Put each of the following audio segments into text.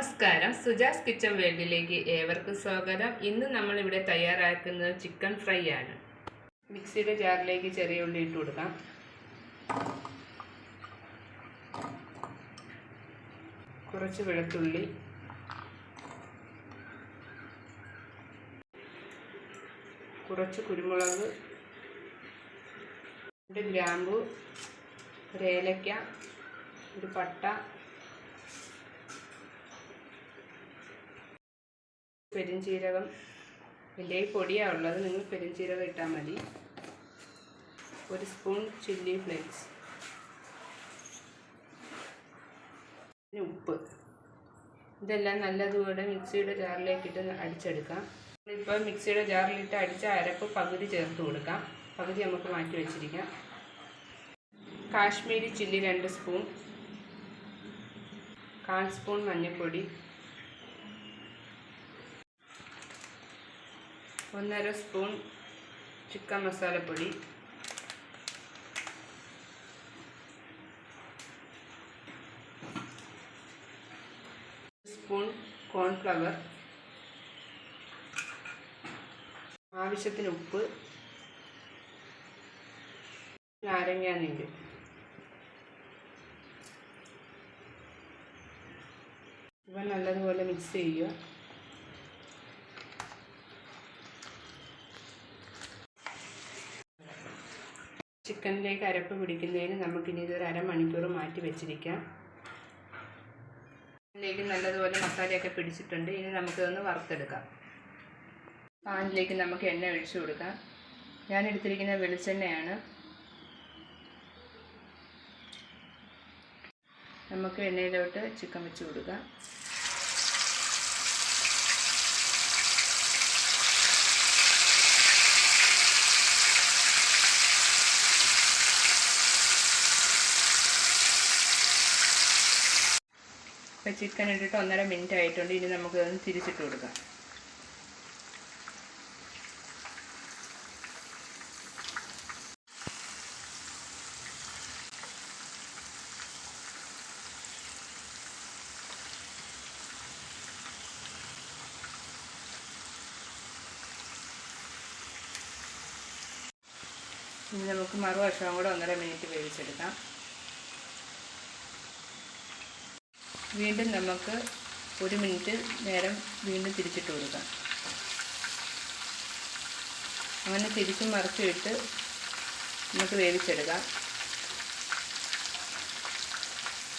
നമസ്കാരം. സുജാസ് കിച്ചൺ വേൾഡിലേക്ക് ഏവർക്കും സ്വാഗതം. ഇന്ന് നമ്മളിവിടെ തയ്യാറാക്കുന്നത് ചിക്കൻ ഫ്രൈ ആണ് മിക്സിയുടെ ജാറിലേക്ക് ചെറിയ ഉള്ളി ഇട്ട് കൊടുക്കാം. കുറച്ച് വെളുത്തുള്ളി. കുറച്ച് കുരുമുളക്. രണ്ട് ഗ്രാമ്പു. ഒരു ഏലക്ക. ഒരു പട്ട. പെരിഞ്ചീരകം വലിയ പൊടിയാണ് ഉള്ളത്. നിങ്ങൾ പെരിഞ്ചീരകം ഇട്ടാൽ മതി. ഒരു സ്പൂൺ ചില്ലി ഫ്ലേക്സ്. പിന്നെ ഉപ്പ്. ഇതെല്ലാം നല്ലതുപോലെ മിക്സിയുടെ ജാറിലേക്കിട്ട് അടിച്ചെടുക്കാം. ഇപ്പോൾ മിക്സിയുടെ ജാറിലിട്ട് അടിച്ച അരപ്പ് പകുതി ചേർത്ത് കൊടുക്കാം. പകുതി നമുക്ക് മാറ്റി വെച്ചിരിക്കാം. കാശ്മീരി ചില്ലി രണ്ട് സ്പൂൺ. കാൽ സ്പൂൺ മഞ്ഞൾപ്പൊടി. ഒന്നര സ്പൂൺ ചിക്കൻ മസാലപ്പൊടി സ്പൂൺ കോൺഫ്ലവർ. ആവശ്യത്തിന് ഉപ്പ്. നാരങ്ങ നീര്. ഇവ നല്ലതുപോലെ മിക്സ് ചെയ്യുക. ചിക്കനിലേക്ക് അരപ്പ് പിടിക്കുന്നതിന് നമുക്കിനി ഇതൊരു അരമണിക്കൂർ മാറ്റി വെച്ചിരിക്കാം. ഇതിലേക്ക് നല്ലതുപോലെ മസാലയൊക്കെ പിടിച്ചിട്ടുണ്ട്. ഇനി നമുക്കിതൊന്ന് വറുത്തെടുക്കാം. പാനിലേക്ക് നമുക്ക് എണ്ണ ഒഴിച്ചു കൊടുക്കാം. ഞാൻ എടുത്തിരിക്കുന്ന വെളിച്ചെണ്ണയാണ്. നമുക്ക് എണ്ണയിലോട്ട് ചിക്കൻ വെച്ച് കൊടുക്കാം. ഇപ്പം ചിക്കൻ ഇട്ടിട്ട് ഒന്നര മിനിറ്റ് ആയിട്ടുണ്ട്. ഇനി നമുക്ക് നമുക്കതൊന്ന് തിരിച്ചിട്ട് കൊടുക്കാം. ഇനി നമുക്ക് മറുവശവും കൂടെ ഒന്നര മിനിറ്റ് വേവിച്ചെടുക്കാം. വീണ്ടും നമുക്ക് ഒരു മിനിറ്റ് നേരം വീണ്ടും തിരിച്ചിട്ട് കൊടുക്കാം. അങ്ങനെ തിരിച്ചും മറിച്ചും ഇട്ട് നമുക്ക് വേവിച്ചെടുക്കാം.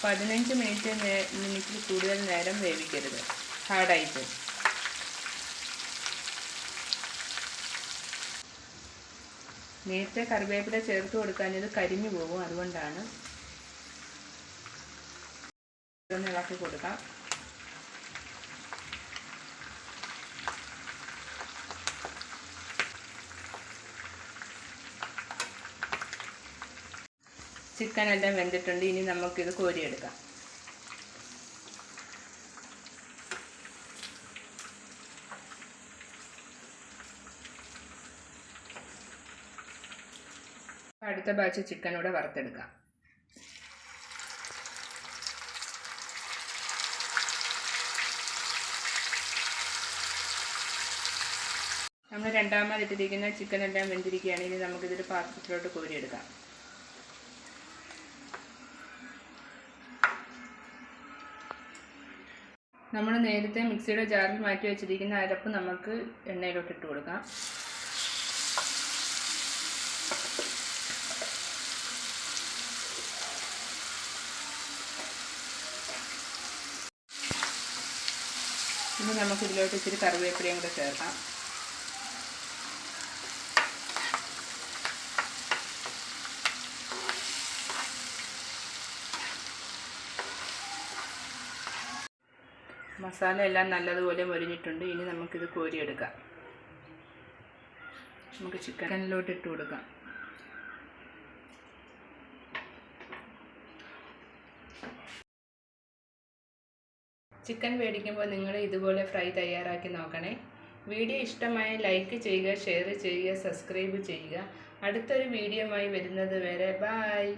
പതിനഞ്ച് മിനിറ്റ് മിനിറ്റിൽ കൂടുതൽ നേരം വേവിക്കരുത്. ഹാർഡായിട്ട്. നേരത്തെ കറിവേപ്പില ചേർത്ത് കൊടുക്കാൻ ഇത് കരിഞ്ഞു പോകും അതുകൊണ്ടാണ് ഇതൊന്ന് ഇളക്കി കൊടുക്കാം. ചിക്കൻ എല്ലാം വെന്തിട്ടുണ്ട്. ഇനി നമുക്കിത് കോരിയെടുക്കാം. അടുത്ത ബാച്ച് ചിക്കനൂടെ വറുത്തെടുക്കാം. നമ്മൾ രണ്ടാമത് ഇട്ടിരിക്കുന്ന ചിക്കൻ എല്ലാം വെന്തിരിക്കുകയാണ്. ഇനി നമുക്കിതൊരു പാത്രത്തിലോട്ട് കോരിയെടുക്കാം. നമ്മൾ നേരത്തെ മിക്സിയുടെ ജാറിൽ മാറ്റി വെച്ചിരിക്കുന്ന അരപ്പ് നമുക്ക് എണ്ണയിലോട്ട് ഇട്ട് കൊടുക്കാം. ഇനി നമുക്കിതിലോട്ട് ഇച്ചിരി കറിവേപ്പിലയും കൂടെ ചേർക്കാം. മസാല എല്ലാം നല്ലതുപോലെ മൊരിഞ്ഞിട്ടുണ്ട്. ഇനി നമുക്കിത് കോരിയെടുക്കാം. നമുക്ക് ചിക്കനിലോട്ട് ഇട്ട് കൊടുക്കാം. ചിക്കൻ മേടിക്കുമ്പോൾ നിങ്ങൾ ഇതുപോലെ ഫ്രൈ തയ്യാറാക്കി നോക്കണേ. വീഡിയോ ഇഷ്ടമായി ലൈക്ക് ചെയ്യുക ഷെയർ ചെയ്യുക സബ്സ്ക്രൈബ് ചെയ്യുക. അടുത്തൊരു വീഡിയോയുമായി വരുന്നത് വരെ ബായ്